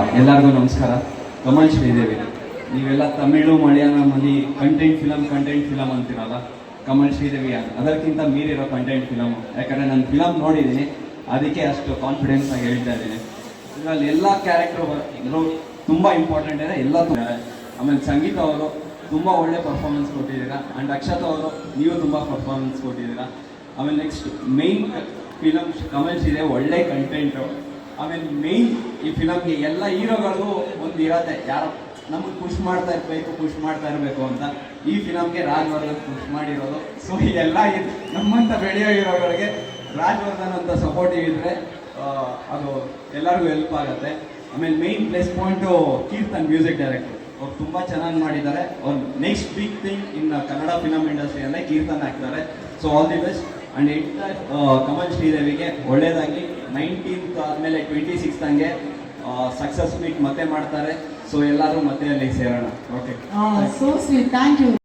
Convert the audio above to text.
ಎಲ್ಲರಿಗೂ ನಮಸ್ಕಾರ. ಕಮಲ್ ಶ್ರೀದೇವಿ ನೀವೆಲ್ಲ ತಮಿಳು ಮಲಯಾಳಮಲ್ಲಿ ಕಂಟೆಂಟ್ ಫಿಲಮ್ ಕಂಟೆಂಟ್ ಫಿಲಮ್ ಅಂತಿರಲ್ಲ ಕಮಲ್ ಶ್ರೀದೇವಿ ಅದ್- ಅದಕ್ಕಿಂತ ಮೀರಿರೋ ಕಂಟೆಂಟ್ ಫಿಲಮ್ ಯಾಕಂದರೆ ನಾನು ಫಿಲಮ್ ನೋಡಿದ್ದೀನಿ. ಅದಕ್ಕೆ ಅಷ್ಟು ಕಾನ್ಫಿಡೆನ್ಸ್ ಆಗಿ ಹೇಳ್ತಾ ಇದ್ದೀನಿ. ಇದರಲ್ಲಿ ಎಲ್ಲ ಕ್ಯಾರೆಕ್ಟರ್ ತುಂಬ ಇಂಪಾರ್ಟೆಂಟ್ ಇದೆ. ಎಲ್ಲ ಆಮೇಲೆ ಸಂಗೀತ ಅವರು ತುಂಬ ಒಳ್ಳೆ ಪರ್ಫಾರ್ಮೆನ್ಸ್ ಕೊಟ್ಟಿದ್ದೀರಾ. ಆ್ಯಂಡ್ ಅಕ್ಷತಾ ಅವರು, ನೀವು ತುಂಬ ಪರ್ಫಾರ್ಮೆನ್ಸ್ ಕೊಟ್ಟಿದ್ದೀರಾ. ಆಮೇಲೆ ನೆಕ್ಸ್ಟ್ ಮೇಯ್ನ್ ಫಿಲಮ್ ಕಮೆಂಟ್ಸ್ ಇದೆ ಒಳ್ಳೆ ಕಂಟೆಂಟು ಆಮೇಲೆ ಮೇಯ್ನ್ ಈ ಫಿಲಮ್ಗೆ ಎಲ್ಲ ಹೀರೋಗಳು ಒಂದು ಇರತ್ತೆ ಯಾರು ನಮಗೆ ಖುಷ್ ಮಾಡ್ತಾ ಇರಬೇಕು ಖುಷ್ ಮಾಡ್ತಾ ಇರಬೇಕು ಅಂತ. ಈ ಫಿಲಮ್ಗೆ ರಾಜವರ್ಧನ್ ಖುಷ್ ಮಾಡಿರೋದು. ಸೊ ಇದೆಲ್ಲ ನಮ್ಮಂಥ ಬೆಳೆಯೋ ಹೀರೋಗಳಿಗೆ ರಾಜವರ್ಧನ್ ಅಂತ ಸಪೋರ್ಟಿವ್ ಇದ್ದರೆ ಅದು ಎಲ್ಲರಿಗೂ ಹೆಲ್ಪ್ ಆಗುತ್ತೆ. ಆಮೇಲೆ main place point Keertan music director ಅವ್ರು ತುಂಬ ಚೆನ್ನಾಗಿ ಮಾಡಿದ್ದಾರೆ. ಅವ್ರು next big thing in Kannada film ಇಂಡಸ್ಟ್ರಿಯಲ್ಲೇ Keerthan ಹಾಕ್ತಾರೆ. So all the best and enter Kamal ಶ್ರೀದೇವಿಗೆ ಒಳ್ಳೇದಾಗಿ ನೈನ್ಟೀನ್ತ್ ಆದಮೇಲೆ ಟ್ವೆಂಟಿ ಸಿಕ್ಸ್ ಹಂಗೆ ಸಕ್ಸಸ್ ಮೀಟ್ ಮತ್ತೆ ಮಾಡ್ತಾರೆ. ಸೊ ಎಲ್ಲರೂ ಮತ್ತೆ ಅಲ್ಲಿಗೆ ಸೇರೋಣ okay so sweet thank you.